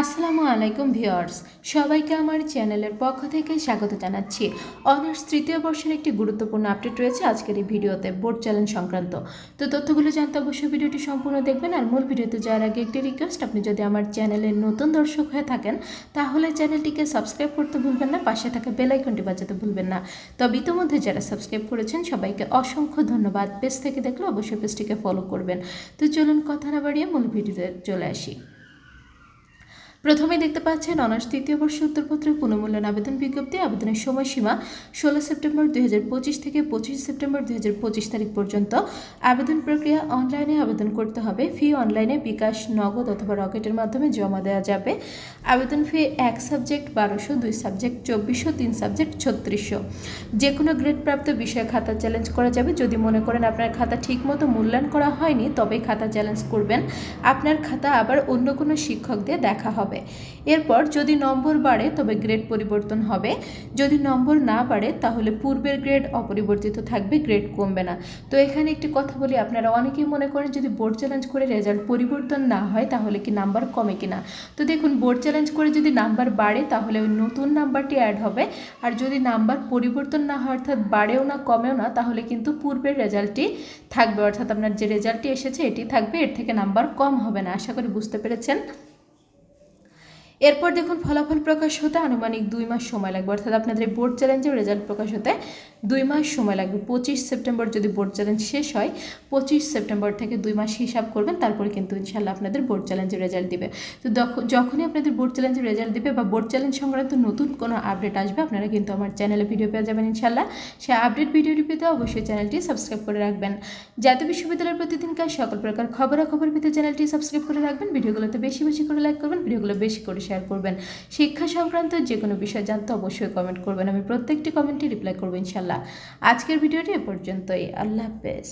আসসালামু আলাইকুম ভিউয়ার্স, সবাইকে আমার চ্যানেলের পক্ষ থেকে স্বাগত জানাচ্ছি। অনার্স তৃতীয় বর্ষের একটি গুরুত্বপূর্ণ আপডেট রয়েছে আজকের এই ভিডিওতে, বোর্ড চ্যালেঞ্জ সংক্রান্ত। তো তথ্যগুলো জানতে অবশ্যই ভিডিওটি সম্পূর্ণ দেখবেন আর মূল ভিডিওতে যাওয়ার আগে একটি রিকোয়েস্ট আপনি যদি আমার চ্যানেলের নতুন দর্শক হয়ে থাকেন, তাহলে চ্যানেলটিকে সাবস্ক্রাইব করতে ভুলবেন না, পাশে থাকা বেল আইকনটি বাজাতে ভুলবেন না। তবে ইতিমধ্যে যারা সাবস্ক্রাইব করেছেন, সবাইকে অসংখ্য ধন্যবাদ। পেজ থেকে দেখলে অবশ্যই পেজটিকে ফলো করবেন। তো চলুন কথা না বাড়িয়ে মূল ভিডিওতে চলে আসি। প্রথমেই দেখতে পাচ্ছেন অনার্স তৃতীয় বর্ষ উত্তরপত্রের পুনর্মূল্যায়ন আবেদন বিজ্ঞপ্তি। আবেদনের সময়সীমা ষোলো সেপ্টেম্বর দুই হাজার পঁচিশ থেকে পঁচিশ সেপ্টেম্বর দুই হাজার পঁচিশ তারিখ পর্যন্ত। আবেদন প্রক্রিয়া অনলাইনে আবেদন করতে হবে। ফি অনলাইনে বিকাশ, নগদ অথবা রকেটের মাধ্যমে জমা দেওয়া যাবে। আবেদন ফি এক সাবজেক্ট, বারোশো, দুই সাবজেক্ট, চব্বিশশো, তিন সাবজেক্ট, ছত্রিশশো। যে কোনো গ্রেডপ্রাপ্ত বিষয়ে খাতা চ্যালেঞ্জ করা যাবে। যদি মনে করেন আপনার খাতা ঠিকমতো মূল্যায়ন করা হয়নি, তবেই খাতা চ্যালেঞ্জ করবেন। আপনার খাতা আবার অন্য কোনো শিক্ষক দিয়ে দেখা হবে। এরপর যদি নম্বর বাড়ে, তবে গ্রেড পরিবর্তন হবে। যদি নম্বর না বাড়ে, তাহলে পূর্বের গ্রেড অপরিবর্তিত থাকবে, গ্রেড কমবে না। তো এখানে একটি কথা বলি, আপনারা অনেকেই মনে করেন যদি বোর্ড চ্যালেঞ্জ করে রেজাল্ট পরিবর্তন না হয়, তাহলে কি নাম্বার কমে কিনা? তো দেখুন, বোর্ড চ্যালেঞ্জ করে যদি নাম্বার বাড়ে, তাহলে ওই নতুন নাম্বারটি অ্যাড হবে। আর যদি নাম্বার পরিবর্তন না হয়, অর্থাৎ বাড়েও না, কমেও না, তাহলে কিন্তু পূর্বের রেজাল্টটি থাকবে। অর্থাৎ আপনার যে রেজাল্টটি এসেছে, এটি থাকবে, এর থেকে নাম্বার কম হবে না। আশা করি বুঝতে পেরেছেন। এরপর দেখুন ফলাফল প্রকাশ হতে আনুমানিক দুই মাস সময় লাগবে। অর্থাৎ আপনাদের বোর্ড চ্যালেঞ্জের রেজাল্ট প্রকাশ হতে দুই মাস সময় লাগবে। পঁচিশ সেপ্টেম্বর যদি বোর্ড চ্যালেঞ্জ শেষ হয়, পঁচিশ সেপ্টেম্বর থেকে দুই মাস হিসাব করবেন, তারপরে কিন্তু ইনশাল্লাহ আপনাদের বোর্ড চ্যালেঞ্জের রেজাল্ট দিবে। তো যখনই আপনাদের বোর্ড চ্যালেঞ্জের রেজাল্ট দিবে বা বোর্ড চ্যালেঞ্জ সংক্রান্ত নতুন কোনো আপডেট আসবে, আপনারা কিন্তু আমার চ্যানেলে ভিডিও পেয়ে যাবেন ইনশাল্লাহ সে আপডেট ভিডিওটি পেতে অবশ্যই চ্যানেলটি সাবস্ক্রাইব করে রাখবেন। জাতীয় বিশ্ববিদ্যালয়ের প্রতিদিনকার সকল প্রকার খবরাখবর পেতে চ্যানেলটি সাবস্ক্রাইব করে রাখবেন। ভিডিওগুলোতে বেশি বেশি করে লাইক করবেন ভিডিওগুলো বেশি করে শেয়ার করবেন। শিক্ষা সংক্রান্ত যে কোনো বিষয় জানতে অবশ্যই কমেন্ট করবেন। আমি প্রত্যেকটি কমেন্টে রিপ্লাই করব ইনশাল্লাহ আজকের ভিডিওটি এ পর্যন্তই। আল্লাহ হাফেজ।